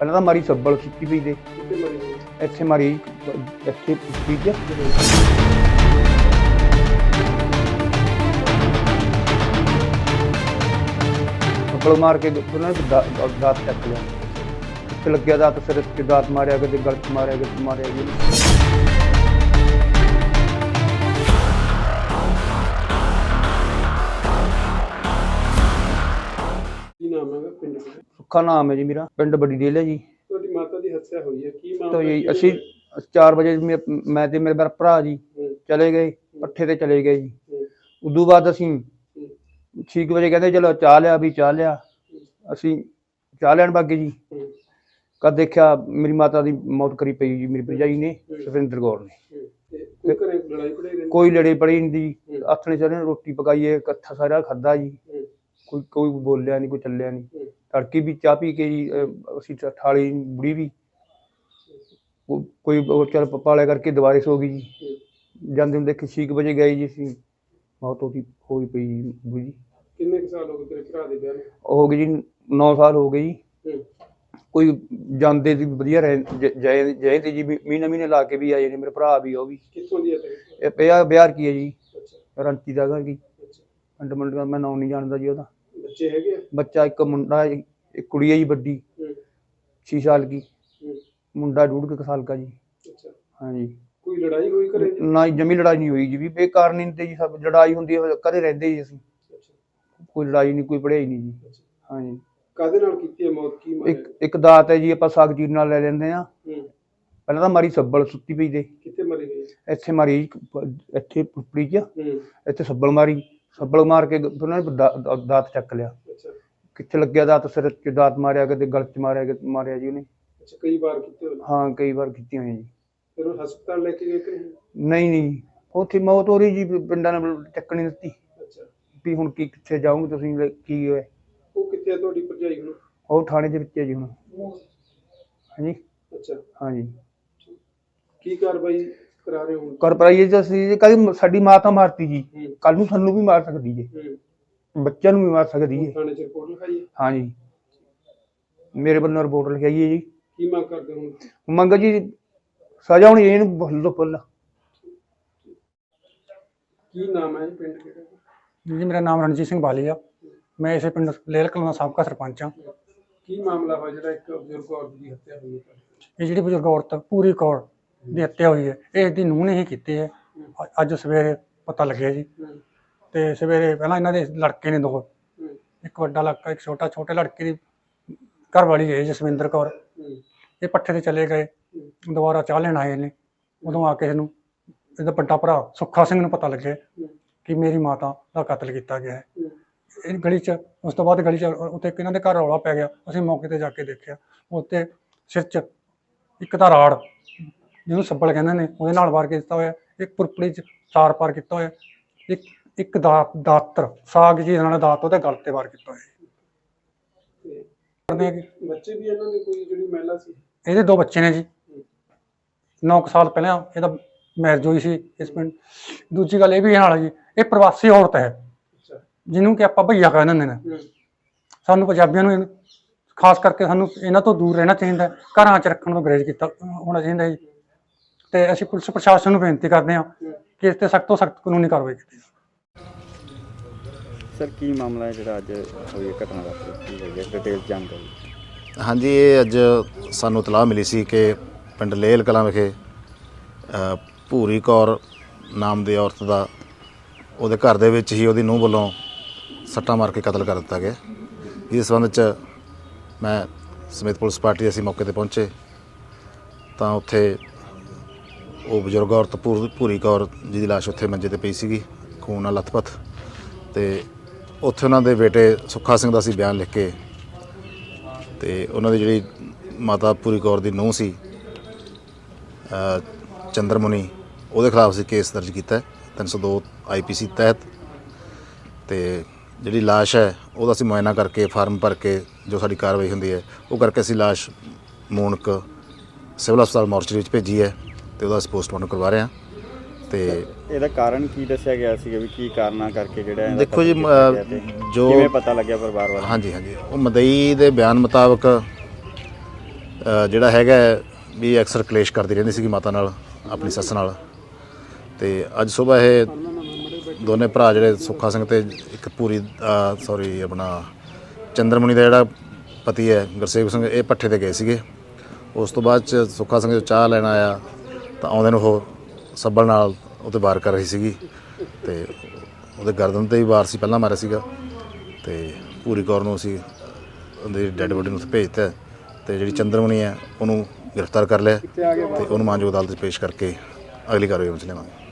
ਪਹਿਲਾਂ ਤਾਂ ਮਾਰੀ ਸੱਬਲ ਸੁੱਤੀ ਪਈ ਦੇ। ਕਿੱਥੇ ਮਰੀ ਹੋਈ? ਇੱਥੇ ਮਾਰੀ ਇੱਥੇ ਪੀਜ ਸੱਬਲ ਮਾਰ ਕੇ ਉਹਨਾਂ ਨੇ ਦਾ- ਦਾਤ ਚੱਕ ਲਿਆ। ਇੱਥੇ ਲੱਗਿਆ ਦਾਤ ਸਿਰ ਤੇ ਦਾਤ ਮਾਰਿਆ ਕਦੇ ਗਲ 'ਚ ਮਾਰਿਆ ਕਦੇ ਮਾਰਿਆ। ਜੀ ਸੁੱਖਾ ਨਾਮ ਹੈ ਜੀ ਮੇਰਾ ਪਿੰਡ ਬੜੀ ਡੇਲ ਹੈ ਜੀ। ਤੁਹਾਡੀ ਮਾਤਾ ਦੀ ਹੱਤਿਆ ਹੋਈ ਹੈ ਕੀ ਮਾਮਲਾ ਤੋ ਜੀ ਕੀ ਅਸੀਂ 4 ਵਜੇ ਮੇ- ਮੈਂ ਤੇ ਮੇਰੇ ਭਰਾ ਜੀ ਹੂੰ, ਚਲੇ ਗਏ ਪੱਠੇ ਤੇ ਚਲੇ ਗਏ ਜੀ। ਹੂੰ, ਉਦੋਂ ਬਾਅਦ ਅਸੀਂ ਹੂੰ, 6 ਵਜੇ ਕਹਿੰਦੇ ਚਲੋ ਚਾਹ ਲਿਆ ਵੀ ਚਾਹ ਲਿਆ। ਅਸੀਂ ਚਾਹ ਲੈਣ ਬਾਗੇ ਜੀ। ਹੂੰ, ਕਦ ਦੇਖਿਆ ਮੇਰੀ ਮਾਤਾ ਦੀ ਮੌਤ ਕਰੀ ਪਈ ਜੀ ਮੇਰੀ ਭਰਜਾਈ ਨੇ ਸੁਰਿੰਦਰ ਕੌਰ ਨੇ। ਹੂੰ। ਤੇ ਕੋਈ ਘਰੇ ਲੜਾਈ ਪੜਾਈ ਰਹਿੰਦੀ? ਕੋਈ ਲੜੇ ਪੜੀ ਨਹੀਂ ਦੀ। ਆਥਣੇ ਸਾਰੇ ਰੋਟੀ ਪਕਾਈਏ ਇਕੱਠਾ ਸਾਰਾ ਖਾਦਾ ਜੀ। ਕੋਈ ਕੋਈ ਬੋਲਿਆ ਨਹੀਂ ਕੋਈ ਚੱਲਿਆ ਨਹੀਂ। ਹੂੰ, ਤੜਕੀ ਵੀ ਚਾਹ ਪੀ ਕੇ ਜੀ ਅਹ, ਅਸੀਂ ਤਾਂ ਠਾਲੀ ਬੁੜੀ ਵੀ। ਕੋ- ਕੋਈ ਉਹ ਚੱਲ ਪਾਲਿਆ ਕਰਕੇ ਦੁਬਾਰੇ ਸੋ ਗਈ ਜੀ। ਜਾਂਦੇ ਹੁੰਦੇ ਕਿ 6 ਵਜੇ ਗਏ ਜੀ ਅਸੀਂ। ਮੌਤ ਉਹਦੀ ਹੋਈ ਪਈ ਜੀ ਬੁੜੀ ਦੀ। ਕਿੰਨੇ ਕੁ ਸਾਲ ਹੋ ਗਏ ਤੇਰੇ ਭਰਾ ਦੇ ਵਿਆਹ ਨੂੰ? ਉਹ ਹੋ ਗਈ ਜੀ 9 ਸਾਲ ਹੋ ਗਏ ਜੀ। ਹੂੰ, ਕੋਈ ਜਾਂਦੇ ਦੀ ਵਧੀਆ ਰਹਿ ਜਏ ਜਏ ਤੇ ਜੀ ਵੀ ਮਹੀਨੇ ਮਹੀਨੇ ਲਾ ਕੇ ਵੀ ਆਏ ਨੇ ਮੇਰੇ ਭਰਾ ਵੀ ਉਹ ਵੀ। ਕਿੱਥੋਂ ਦੀ ਹੈ ਤੇਰੀ ਇਹ ਪਿਆ ਬਿਹਾਰ ਕੀ ਹੈ ਜੀ? ਅੱਛਾ। ਰੰਤੀ ਦਾ ਘਰ ਕੀ ਅੱਛਾ ਦਾ ਮੈਂ ਨਾਮ ਨਹੀਂ ਜਾਣਦਾ ਜੀ ਉਹਦਾ। ਬੱਚੇ ਹੈਗੇ ਆ? ਬੱਚਾ ਇੱਕ ਮੁੰਡਾ ਇੱਕ ਕੁੜੀ ਹੈ ਜੀ ਵੱਡੀ ਹੂੰ, 6 ਸਾਲ ਕੀ ਹੂੰ, ਮੁੰਡਾ ਡੂਢ ਕੁ ਸਾਲ ਦਾ ਜੀ। ਅੱਛਾ। ਹਾਂਜੀ। ਕੋਈ ਲੜਾਈ ਹੋਈ ਘਰੇ? ਜੀ? ਨਾ ਜਮੀ ਲੜਾਈ ਨਹੀਂ ਹੋਈ ਜੀ। ਵੀ ਬੇਕਾਰ ਨਹੀਂ ਤੇ ਜੀ ਸਭ ਲੜਾਈ ਹੁੰਦੀ ਹੈ ਕਦੇ ਰਹਿੰਦੇ ਜੀ ਅਸੀਂ। ਅੱਛਾ। ਕੋਈ ਲੜਾਈ ਨਹੀਂ ਕੋਈ ਪੜ੍ਹਾਈ ਨਹੀਂ ਜੀ। ਅੱਛਾ। ਹਾਂਜੀ। ਕਾਦੇ ਨਾਲ ਕੀਤੀ ਹੈ ਮੌਤ? ਕੀ ਮਾਰਿਆ? ਇੱਕ ਇੱਕ ਦਾਤ ਹੈ ਜੀ ਆਪਾਂ ਸਾਗ ਜੀਰ ਨਾਲ ਲੈ ਲੈਂਦੇ ਆ ਹੂੰ, ਪਹਿਲਾਂ ਤਾਂ ਮਾਰੀ ਸੱਬਲ ਸੁੱਤੀ ਪਈ ਦੇ। ਕਿੱਥੇ ਮਰੀ? ਇੱਥੇ ਮਾਰੀ ਇੱਥੇ ਪੁਪੜੀ ਚ। ਹੂੰ, ਇੱਥੇ ਸੱਬਲ ਮਾਰੀ। ਸੱਬਲ ਮਾਰ ਕੇ ਉਹਨਾਂ ਨੇ ਦਾ- ਦਾ- ਦਾਤ ਚੱਕ ਲਿਆ। ਅੱਛਾ। ਕਿੱਥੇ ਲੱਗਿਆ ਦਾਤ? ਸਿਰ ਚ ਦਾਤ ਮਾਰਿਆ ਕਦੇ ਗਲ ਚ ਮਾਰਿਆ ਕਦੇ ਮਾਰਿਆ ਜੀ ਉਹਨੇ। ਅੱਛਾ ਕਈ ਵਾਰ ਕੀਤੇ ਹਾਂ ਕਈ ਵਾਰ ਕੀਤੀਆਂ ਹੋਈਆਂ ਜੀ। ਫਿਰ ਉਹ ਹਸਪਤਾਲ ਲੈ ਕੇ ਗਏ ਕਿ ਨਹੀਂ? ਨਹੀਂ ਨਹੀਂ ਉੱਥੇ ਮੌਤ ਹੋ ਰਹੀ ਜੀ ਵੀ ਪਿੰਡਾਂ ਨੇ ਚੱਕਣੀ ਦਿੱਤੀ। ਅੱਛਾ। ਵੀ ਹੁਣ ਕੀ ਕਿੱਥੇ ਜਾਓਗੇ ਤੁਸੀਂ ਲੈ- ਕੀ ਹੋਇਆ। ਉਹ ਕਿੱਥੇ ਤੁਹਾਡੀ ਭਰਜਾਈ ਹੁਣ? ਉਹ ਥਾਣੇ ਦੇ ਵਿੱਚ ਹੈ ਜੀ ਹੁਣ। ਹਾਂਜੀ। ਅੱਛਾ। ਹਾਂਜੀ। ਕੀ ਕਾਰਵਾਈ ਕਰਾ ਰਹੇ ਹੋ ਕਰ ਪਰਾਈਏ ਜੀ ਅਸੀਂ ਕਦੀ ਸਾਡੀ ਮਾਂ ਤਾਂ ਮਾਰਤੀ ਜੀ। ਹੂੰ। ਕੱਲ ਨੂੰ ਸਾਨੂੰ ਵੀ ਮਾਰ ਸਕਦੀ ਹੂੰ। ਬੱਚਿਆਂ ਨੂੰ ਵੀ ਮਾਰ ਸਕਦੀ ਹੈ ਥਾਣੇ ਚ ਰਿਪੋਰਟ ਲਿਖਾਈ ਹੈ ਹਾਂਜੀ। ਮੇਰੇ ਵੱਲੋਂ ਰਿਪੋਰਟ ਲਿਖਾਈ ਹੈ ਜੀ। ਕੀ ਮੰਗ ਕਰਦੇ ਹੋ ਹੁਣ? ਮੰਗ ਜੀ ਸਜ਼ਾ ਹੋਣੀ ਇਹਨੂੰ ਬੱਲੋ ਬੱਲ ਕੀ ਨਾਮ ਹੈ ਪਿੰਡ ਕਿਹੜਾ? ਜੀ ਮੇਰਾ ਨਾਮ ਰਣਜੀਤ ਸਿੰਘ ਬਾਲੀ ਆ ਮੈਂ ਇਸੇ ਪਿੰਡ ਲੇਲ ਕਲਾਂ ਦਾ ਸਾਬਕਾ ਸਰਪੰਚ ਆ ਕੀ ਮਾਮਲਾ ਹੋਇਆ ਜਿਹੜਾ ਇੱਕ ਬਜ਼ੁਰਗ ਔਰਤ ਦੀ ਹੱਤਿਆ ਹੋਈ ਹੈ? ਇਹ ਜਿਹੜੀ ਬਜ਼ੁਰਗ ਔਰਤ ਪੂਰੀ ਕੌਰ। ਦੀ ਹੱਤਿਆ ਹੋਈ ਹੈ। ਇਹ ਦੀ ਨੂੰਹ ਨੇ ਹੀ ਕੀਤੀ ਹੈ। ਅ- ਅੱਜ ਸਵੇਰੇ ਪਤਾ ਲੱਗਿਆ ਜੀ। ਤੇ ਸਵੇਰੇ ਪਹਿਲਾਂ ਇਹਨਾਂ ਦੇ ਲੜਕੇ ਨੇ ਦੋ। ਇੱਕ ਵੱਡਾ ਲੜਕਾ, ਇੱਕ ਛੋਟਾ। ਛੋਟੇ ਲੜਕੇ ਦੀ ਘਰ ਵਾਲੀ ਹੈ ਜਸਵਿੰਦਰ ਕੌਰ। ਇਹ ਪੱਠੇ ਤੇ ਚਲੇ ਗਏ। ਦੁਬਾਰਾ ਚਾਹ ਲੈਣ ਆਏ ਨੇ। ਉਦੋਂ ਆ ਕੇ ਇਹਨੂੰ, ਇਹਦਾ ਵੱਡਾ ਭਰਾ ਸੁੱਖਾ ਸਿੰਘ ਨੂੰ ਪਤਾ ਲੱਗਿਆ ਕਿ ਮੇਰੀ ਮਾਤਾ ਦਾ ਕਤਲ ਕੀਤਾ ਗਿਆ ਹੈ। ਇਹ ਗਲੀ 'ਚ, ਉਸ ਤੋਂ ਬਾਅਦ ਗਲੀ 'ਚ ਉੱਥੇ ਇੱਕ ਇਹਨਾਂ ਦੇ ਘਰ ਰੌਲਾ ਪੈ ਗਿਆ। ਅਸੀਂ ਮੌਕੇ ਤੇ ਜਾ ਕੇ ਦੇਖਿਆ। ਉੱਤੇ ਸਿਰ 'ਚ ਇੱਕ ਤਾਂ ਰਾੜ ਜਿਹਨੂੰ ਸੱਬਲ ਕਹਿੰਦੇ ਨੇ ਉਹਦੇ ਨਾਲ ਵਾਰ ਕੀਤਾ ਹੋਇਆ ਇੱਕ ਪੁਰਪੜੀ 'ਚ ਚਾਰ ਪਾਰ ਕੀਤਾ ਹੋਇਆ ਇੱਕ ਇੱਕ ਦਾ ਦਾਤਰ ਸਾਗ ਜੀ ਨਾਲ ਦਾਤ ਉਹਦੇ ਗਲ ਤੇ ਵਾਰ ਕੀਤਾ ਹੋਇਆ। ਕਰਦੇ ਬੱਚੇ ਵੀ ਇਹਨਾਂ ਦੇ ਕੋਈ ਜਿਹੜੀ ਮਹਿਲਾ ਸੀ? ਇਹਦੇ ਦੋ ਬੱਚੇ ਨੇ ਜੀ। 9 ਸਾਲ ਪਹਿਲਾਂ ਇਹਦਾ ਮੈਰਿਜ ਹੋਈ ਸੀ ਇਸ ਪਿੰਡ। ਦੂਜੀ ਗੱਲ ਇਹ ਵੀ ਨਾਲ ਜੀ ਇਹ ਪ੍ਰਵਾਸੀ ਔਰਤ ਹੈ। ਅੱਛਾ। ਜਿਹਨੂੰ ਕਿ ਆਪਾਂ ਭਈਆ ਕਹਿੰਦੇ ਨੇ। ਹੂੰ। ਸਾਨੂੰ ਪੰਜਾਬੀਆਂ ਨੂੰ ਇਹਨੂੰ- ਖਾਸ ਕਰਕੇ ਸਾਨੂੰ ਇਹਨਾਂ ਤੋਂ ਦੂਰ ਰਹਿਣਾ ਚਾਹੀਦਾ ਹੈ। ਘਰਾਂ 'ਚ ਰੱਖਣ ਤੋਂ ਗਰੇਜ ਕੀਤਾ ਹੋਣਾ ਚਾਹੀਦਾ ਹੈ ਜੀ। ਤੇ ਅਸੀਂ ਪੁਲਿਸ ਪ੍ਰਸ਼ਾਸਨ ਨੂੰ ਬੇਨਤੀ ਕਰਦੇ ਹਾਂ ਕਿ ਇਸ ਤੇ ਸਖਤ ਤੋਂ ਸਖਤ ਕਾਨੂੰਨੀ ਕਾਰਵਾਈ ਕੀਤੀ ਜਾਵੇ। ਸਰ ਕੀ ਮਾਮਲਾ ਹੈ ਜਿਹੜਾ ਅੱਜ ਹੋਈ ਹੈ ਘਟਨਾ ਵਾਪਰੀ ਕੀ ਹੋਈ ਹੈ? ਡਿਟੇਲ ਜਾਣਕਾਰੀ ਹਾਂਜੀ ਇਹ ਅੱਜ ਸਾਨੂੰ ਇਤਲਾਹ ਮਿਲੀ ਸੀ ਕਿ ਪਿੰਡ ਲੇਲ ਕਲਾਂ ਵਿਖੇ ਅ, ਭੂਰੀ ਕੌਰ ਨਾਮ ਦੀ ਔਰਤ ਦਾ ਉਹਦੇ ਘਰ ਦੇ ਵਿੱਚ ਹੀ ਉਹਦੀ ਨੂੰਹ ਵੱਲੋਂ ਸੱਟਾਂ ਮਾਰ ਕੇ ਕਤਲ ਕਰ ਦਿੱਤਾ ਗਿਆ। ਇਸ ਸੰਬੰਧ ਚ ਮੈਂ ਸਮੇਤ ਪੁਲਿਸ ਪਾਰਟੀ ਅਸੀਂ ਮੌਕੇ ਤੇ ਪਹੁੰਚੇ। ਤਾਂ ਉੱਥੇ ਉਹ ਬਜ਼ੁਰਗ ਔਰਤ ਭੂਰ- ਭੂਰੀ ਕੌਰ ਜਿਹਦੀ ਲਾਸ਼ ਉੱਥੇ ਮੰਜੇ ਤੇ ਪਈ ਸੀਗੀ ਖੂਨ ਨਾਲ ਲੱਥਪੱਥ। ਤੇ ਉੱਥੇ ਉਹਨਾਂ ਦੇ ਬੇਟੇ ਸੁੱਖਾ ਸਿੰਘ ਦਾ ਸੀ ਬਿਆਨ ਲਿਖ ਕੇ। ਤੇ ਉਹਨਾਂ ਦੀ ਜਿਹੜੀ ਮਾਤਾ ਪੂਰੀ ਕੌਰ ਦੀ ਨੂੰਹ ਸੀ ਅ, ਚੰਦਰਮੁਨੀ ਉਹਦੇ ਖਿਲਾਫ ਅਸੀਂ ਕੇਸ ਦਰਜ ਕੀਤਾ ਹੈ, 302 ਆਈਪੀਸੀ ਤਹਿਤ। ਤੇ ਜਿਹੜੀ ਲਾਸ਼ ਹੈ ਉਹਦਾ ਅਸੀਂ ਮੁਆਇਨਾ ਕਰਕੇ ਫਾਰਮ ਭਰ ਕੇ ਜੋ ਸਾਡੀ ਕਾਰਵਾਈ ਹੁੰਦੀ ਹੈ ਉਹ ਕਰਕੇ ਅਸੀਂ ਲਾਸ਼ ਮੂਨਕ ਸਿਵਲ ਹਸਪਤਾਲ ਮੋਰਚਰੀ ਵਿੱਚ ਭੇਜੀ ਹੈ। ਤੇ ਉਹਦਾ ਪੋਸਟਮਾਰਟਮ ਕਰਵਾ ਰਹੇ ਹਾਂ। ਤੇ ਇਹਦਾ ਕਾਰਨ ਕੀ ਦੱਸਿਆ ਗਿਆ ਸੀ ਵੀ ਕੀ ਕਾਰਨਾਂ ਕਰਕੇ ਜਿਹੜਾ ਇਹਦਾ ਦੇਖੋ ਜੀ, ਤੇ ਜੋ- ਕਿਵੇਂ ਪਤਾ ਲੱਗਿਆ ਪਰਿਵਾਰ ਵਾਲਿਆਂ ਹਾਂਜੀ ਹਾਂਜੀ। ਉਹ ਮਦਈ ਦੇ ਬਿਆਨ ਮੁਤਾਬਕ ਅ, ਜਿਹੜਾ ਹੈਗਾ ਹੈ ਵੀ ਅਕਸਰ ਕਲੇਸ਼ ਕਰਦੀ ਰਹਿੰਦੀ ਸੀਗੀ ਮਾਤਾ ਨਾਲ ਆਪਣੀ ਸੱਸ ਨਾਲ। ਤੇ ਅੱਜ ਸਵੇਰ ਇਹ ਦੋਨੇ ਭਰਾ ਜਿਹੜੇ ਸੁੱਖਾ ਸਿੰਘ ਤੇ ਇੱਕ ਪੂਰੀ ਸੌਰੀ ਆਪਣਾ ਚੰਦਰਮੁਨੀ ਦਾ ਜਿਹੜਾ ਪਤੀ ਹੈ ਗੁਰਸੇਵ ਸਿੰਘ ਇਹ ਪੱਠੇ ਤੇ ਗਏ ਸੀਗੇ। ਉਸ ਤੋਂ ਬਾਅਦ ਚ ਸੁੱਖਾ ਸਿੰਘ ਜੋ ਚਾਹ ਲੈਣ ਆਇਆ ਤਾਂ ਆਉਂਦੇ ਨੂੰ ਉਹ ਸੱਬਲ ਨਾਲ ਉਹਤੇ ਵਾਰ ਕਰ ਰਹੀ ਸੀਗੀ ਤੇ ਉਹਦੇ ਗਰਦਨ ਤੇ ਵੀ ਵਾਰ ਸੀ ਪਹਿਲਾਂ ਮਾਰਿਆ ਸੀਗਾ ਤੇ ਪੂਰੀ ਕੌਰ ਨੂੰ ਅਸੀਂ ਉਹਦੀ ਡੈੱਡ ਬੋਡੀ ਨੂੰ ਉੱਥੇ ਭੇਜਤਾ ਤੇ ਜਿਹੜੀ ਚੰਦਰਮੁਨੀ ਹੈ ਉਹਨੂੰ ਗ੍ਰਿਫਤਾਰ ਕਰ ਲਿਆ ਤੇ ਉਹਨੂੰ ਮਾਨਯੋਗ ਅਦਾਲਤ 'ਚ ਪੇਸ਼ ਕਰਕੇ ਅਗਲੀ ਕਾਰਵਾਈ ਵਿੱਚ ਲਿਆਵਾਂਗੇ।